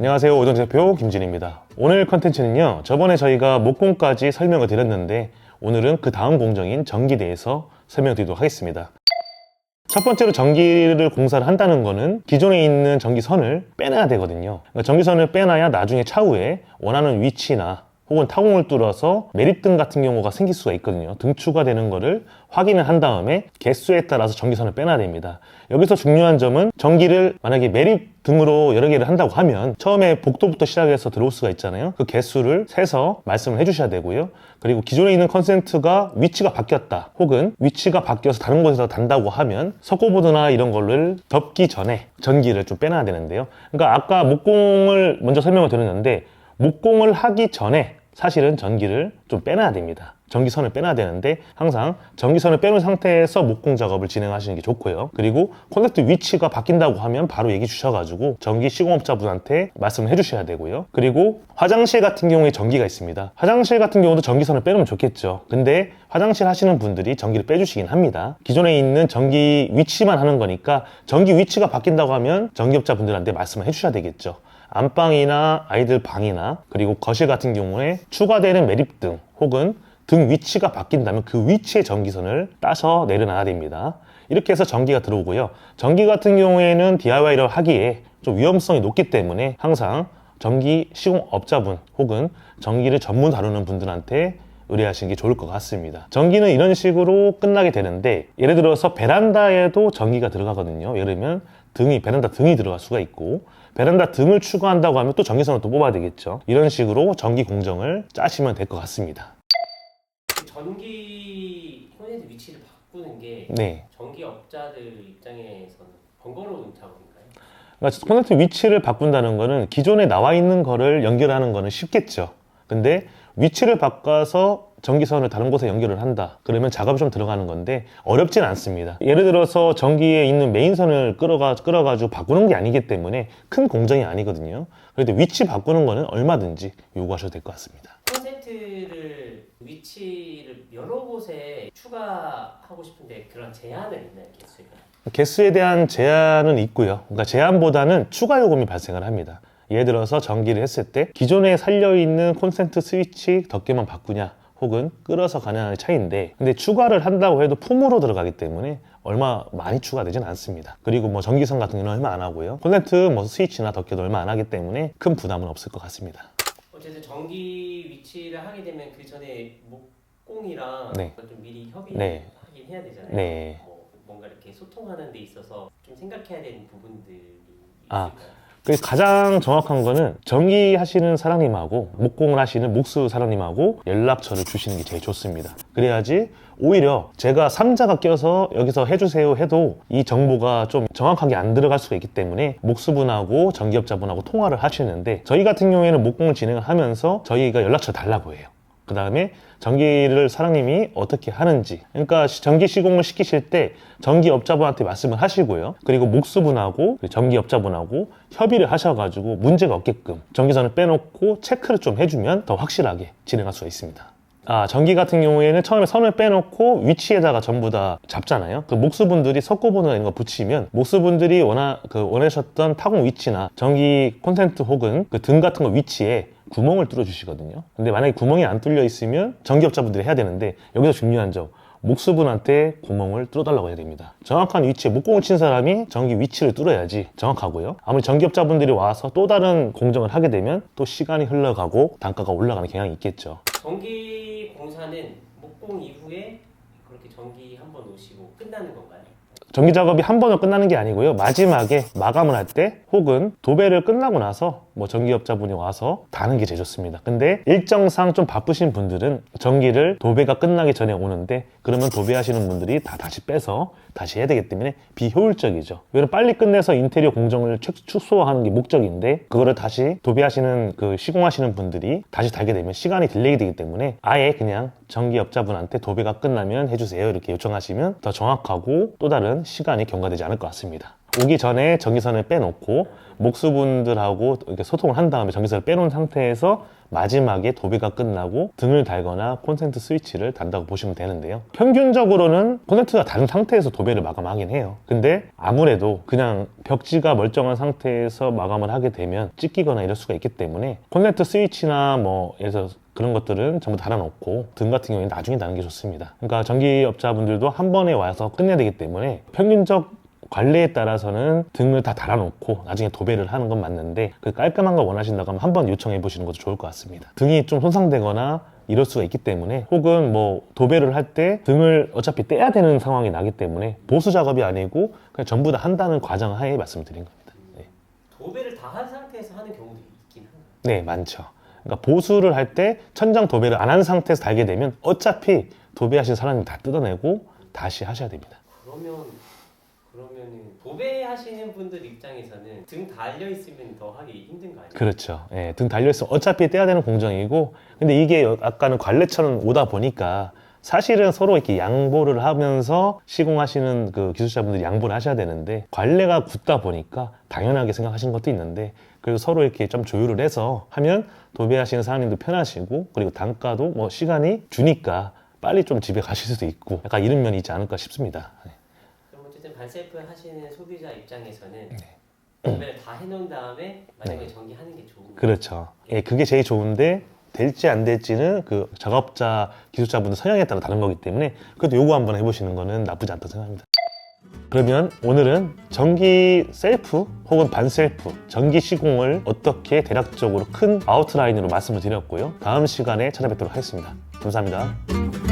안녕하세요. 오전 대표 김진입니다. 오늘 컨텐츠는요 저번에 저희가 목공까지 설명을 드렸는데 오늘은 그 다음 공정인 전기대에서 설명드리도록 하겠습니다. 첫 번째로 전기를 공사를 한다는 거는 기존에 있는 전기선을 빼놔야 되거든요. 그러니까 전기선을 빼놔야 나중에 차후에 원하는 위치나 혹은 타공을 뚫어서 매립등 같은 경우가 생길 수가 있거든요. 등 추가 되는 거를 확인을 한 다음에 개수에 따라서 전기선을 빼놔야 됩니다. 여기서 중요한 점은 전기를 만약에 매립 등으로 여러 개를 한다고 하면 처음에 복도부터 시작해서 들어올 수가 있잖아요. 그 개수를 세서 말씀을 해주셔야 되고요. 그리고 기존에 있는 컨센트가 위치가 바뀌었다 혹은 위치가 바뀌어서 다른 곳에서 단다고 하면 석고보드나 이런 거를 덮기 전에 전기를 좀 빼놔야 되는데요. 그러니까 아까 목공을 먼저 설명을 드렸는데 목공을 하기 전에 사실은 전기를 좀 빼놔야 됩니다. 전기선을 빼놔야 되는데 항상 전기선을 빼놓은 상태에서 목공 작업을 진행하시는 게 좋고요. 그리고 콘센트 위치가 바뀐다고 하면 바로 얘기 주셔가지고 전기 시공업자분한테 말씀을 해주셔야 되고요. 그리고 화장실 같은 경우에 전기가 있습니다. 화장실 같은 경우도 전기선을 빼놓으면 좋겠죠. 근데 화장실 하시는 분들이 전기를 빼주시긴 합니다. 기존에 있는 전기 위치만 하는 거니까 전기 위치가 바뀐다고 하면 전기업자분들한테 말씀을 해주셔야 되겠죠. 안방이나 아이들 방이나 그리고 거실 같은 경우에 추가되는 매립 등 혹은 등 위치가 바뀐다면 그 위치의 전기선을 따서 내려놔야 됩니다. 이렇게 해서 전기가 들어오고요. 전기 같은 경우에는 DIY를 하기에 좀 위험성이 높기 때문에 항상 전기 시공업자분 혹은 전기를 전문 다루는 분들한테 의뢰하시는 게 좋을 것 같습니다. 전기는 이런 식으로 끝나게 되는데 예를 들어서 베란다에도 전기가 들어가거든요. 예를 들면 등이 베란다 등이 들어갈 수가 있고 베란다 등을 추가한다고 하면 또 전기선을 또 뽑아야 되겠죠. 이런 식으로 전기 공정을 짜시면 될 것 같습니다. 전기 콘센트 위치를 바꾸는 게 네. 전기 업자들 입장에서는 번거로운 작업인가요? 그러니까 콘센트 위치를 바꾼다는 거는 기존에 나와 있는 거를 연결하는 거는 쉽겠죠. 근데 위치를 바꿔서 전기선을 다른 곳에 연결을 한다. 그러면 작업이 좀 들어가는 건데 어렵진 않습니다. 예를 들어서 전기에 있는 메인선을 끌어가, 끌어가지고 바꾸는 게 아니기 때문에 큰 공정이 아니거든요. 그런데 위치 바꾸는 거는 얼마든지 요구하셔도 될 것 같습니다. 콘센트를 위치를 여러 곳에 추가하고 싶은데 그런 제한은 있나요, 개수가? 개수에 대한 제한은 있고요. 그러니까 제한보다는 추가 요금이 발생을 합니다. 예를 들어서 전기를 했을 때 기존에 살려 있는 콘센트 스위치 덮개만 바꾸냐 혹은 끌어서 가냐의 차이인데 근데 추가를 한다고 해도 품으로 들어가기 때문에 얼마 많이 추가되진 않습니다. 그리고 뭐 전기선 같은 경우는 얼마 안 하고요. 콘센트 뭐 스위치나 덮개도 얼마 안 하기 때문에 큰 부담은 없을 것 같습니다. 어쨌든 전기 위치를 하게 되면 그 전에 목공이랑 네. 좀 미리 협의를 네. 하긴 해야 되잖아요. 네. 뭐 뭔가 이렇게 소통하는 데 있어서 좀 생각해야 되는 부분들이 아. 있을까요? 그 가장 정확한 거는 전기 하시는 사장님하고 목공을 하시는 목수 사장님하고 연락처를 주시는 게 제일 좋습니다. 그래야지 오히려 제가 삼자가 껴서 여기서 해주세요 해도 이 정보가 좀 정확하게 안 들어갈 수가 있기 때문에 목수분하고 전기업자분하고 통화를 하시는데 저희 같은 경우에는 목공을 진행을 하면서 저희가 연락처 달라고 해요. 그 다음에 전기를 사장님이 어떻게 하는지. 그러니까 시- 전기 시공을 시키실 때 전기 업자분한테 말씀을 하시고요. 그리고 목수분하고 그리고 전기 업자분하고 협의를 하셔가지고 문제가 없게끔 전기선을 빼놓고 체크를 좀 해주면 더 확실하게 진행할 수가 있습니다. 아, 전기 같은 경우에는 처음에 선을 빼놓고 위치에다가 전부 다 잡잖아요. 그 목수분들이 석고보드나 이런 거 붙이면 목수분들이 원하, 그 원하셨던 타공 위치나 전기 콘센트 혹은 그 등 같은 거 위치에 구멍을 뚫어 주시거든요. 근데 만약에 구멍이 안 뚫려 있으면 전기업자분들이 해야 되는데 여기서 중요한 점. 목수분한테 구멍을 뚫어달라고 해야 됩니다. 정확한 위치에 목공을 친 사람이 전기 위치를 뚫어야지 정확하고요. 아무리 전기업자분들이 와서 또 다른 공정을 하게 되면 또 시간이 흘러가고 단가가 올라가는 경향이 있겠죠. 전기 공사는 목공 이후에 그렇게 전기 한 번 오시고 끝나는 건가요? 전기 작업이 한 번으로 끝나는 게 아니고요. 마지막에 마감을 할 때 혹은 도배를 끝나고 나서 뭐 전기업자분이 와서 다는 게 제일 좋습니다. 근데 일정상 좀 바쁘신 분들은 전기를 도배가 끝나기 전에 오는데 그러면 도배하시는 분들이 다 다시 빼서 다시 해야 되기 때문에 비효율적이죠. 왜냐면 빨리 끝내서 인테리어 공정을 축- 축소하는 게 목적인데 그거를 다시 도배하시는 그 시공하시는 분들이 다시 달게 되면 시간이 딜레이 되기 때문에 아예 그냥 전기업자분한테 도배가 끝나면 해주세요 이렇게 요청하시면 더 정확하고 또 다른 시간이 경과되지 않을 것 같습니다. 오기 전에 전기선을 빼놓고 목수분들하고 이렇게 소통을 한 다음에 전기선을 빼놓은 상태에서 마지막에 도배가 끝나고 등을 달거나 콘센트 스위치를 단다고 보시면 되는데요. 평균적으로는 콘센트가 다른 상태에서 도배를 마감하긴 해요. 근데 아무래도 그냥 벽지가 멀쩡한 상태에서 마감을 하게 되면 찢기거나 이럴 수가 있기 때문에 콘센트 스위치나 뭐 예를 들어서 그런 것들은 전부 달아놓고 등 같은 경우에는 나중에 다는 게 좋습니다. 그러니까 전기업자분들도 한 번에 와서 끝내야 되기 때문에 평균적 관리에 따라서는 등을 다 달아놓고 나중에 도배를 하는 건 맞는데 그 깔끔한 거 원하신다고 하면 한번 요청해 보시는 것도 좋을 것 같습니다. 등이 좀 손상되거나 이럴 수가 있기 때문에 혹은 뭐 도배를 할 때 등을 어차피 떼야 되는 상황이 나기 때문에 보수 작업이 아니고 그냥 전부 다 한다는 과정 하에 말씀드린 겁니다. 네. 도배를 다 한 상태에서 하는 경우도 있긴 한가요? 네, 많죠. 그러니까 보수를 할 때 천장 도배를 안 한 상태에서 달게 되면 어차피 도배하신 사람이 다 뜯어내고 다시 하셔야 됩니다. 그러면 그러면은 도배하시는 분들 입장에서는 등 달려 있으면 더 하기 힘든 거 아니에요? 그렇죠. 예, 등 달려있으면 어차피 떼야 되는 공정이고, 근데 이게 아까는 관례처럼 오다 보니까 사실은 서로 이렇게 양보를 하면서 시공하시는 그 기술자분들이 양보를 하셔야 되는데, 관례가 굳다 보니까 당연하게 생각하시는 것도 있는데, 그래도 서로 이렇게 좀 조율을 해서 하면 도배하시는 사장님도 편하시고, 그리고 단가도 뭐 시간이 주니까 빨리 좀 집에 가실 수도 있고, 약간 이런 면이 있지 않을까 싶습니다. 예. 반셀프 하시는 소비자 입장에서는 네. 도배를 다 해놓은 다음에 마지막에 전기하는 게 좋은 거예요. 그렇죠. 예, 그게 제일 좋은데 될지 안 될지는 그 작업자 기술자분들 성향에 따라 다른 거기 때문에 그래도 요거 한번 해보시는 거는 나쁘지 않다고 생각합니다. 그러면 오늘은 전기 셀프 혹은 반셀프 전기 시공을 어떻게 대략적으로 큰 아웃라인으로 말씀을 드렸고요. 다음 시간에 찾아뵙도록 하겠습니다. 감사합니다.